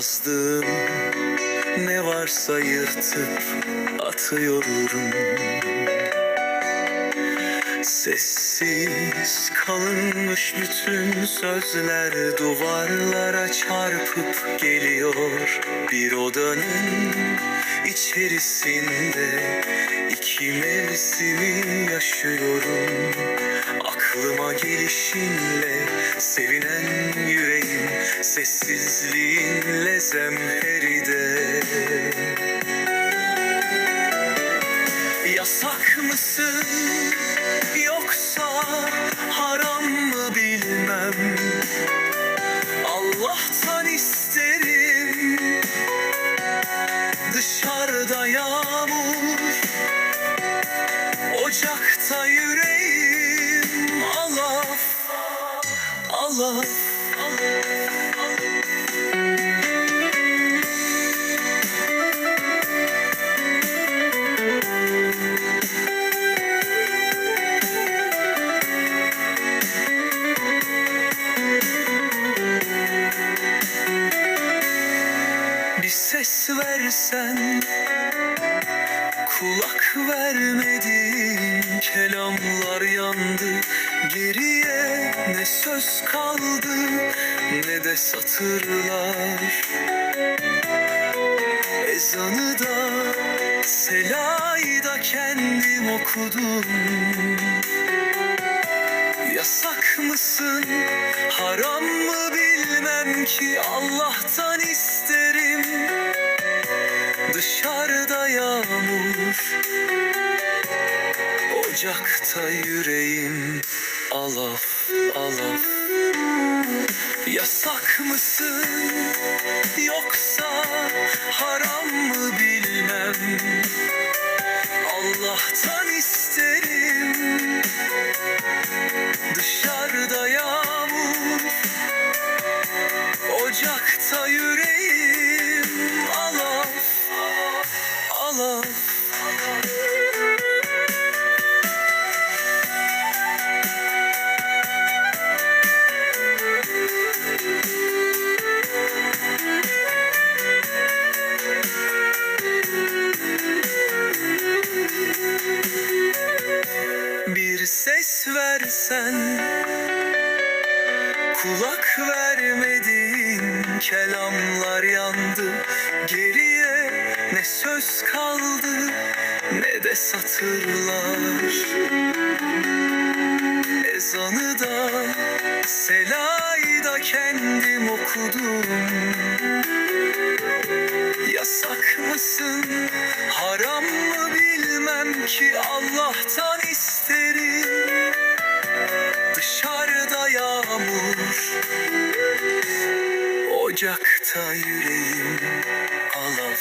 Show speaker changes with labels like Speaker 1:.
Speaker 1: Yazdığım ne varsa yırtıp atıyorum. Sessiz kalınmış bütün sözler duvarlara çarpıp geliyor. Bir odanın içerisinde iki mevsimi yaşıyorum. Aklıma gelişinle sevinen Sessizliğinle zemheride. Yasak mısın yoksa haram mı bilmem? Allah'tan isterim Dışarıda yağmur Ocakta yüreğim. Alaf Alaf Bir ses versen Kulak vermedin Kelamlar yandı. Geriye ne söz kaldı Ne de satırlar. Ezanı da Selayı da kendim okudum. Yasak mısın, haram mı bilmem ki Allah'tan Dışarıda yağmur, ocakta yüreğim Alaf, alaf. Yasak mısın, yoksa ses versen Kulak vermedin kelamlar yandı. Geriye ne söz kaldı ne de satırlar. Ezanı da selayı da kendim okudum. Yasak mısın haram mı bilmem ki Allah'tan Ocakta yüreğim alav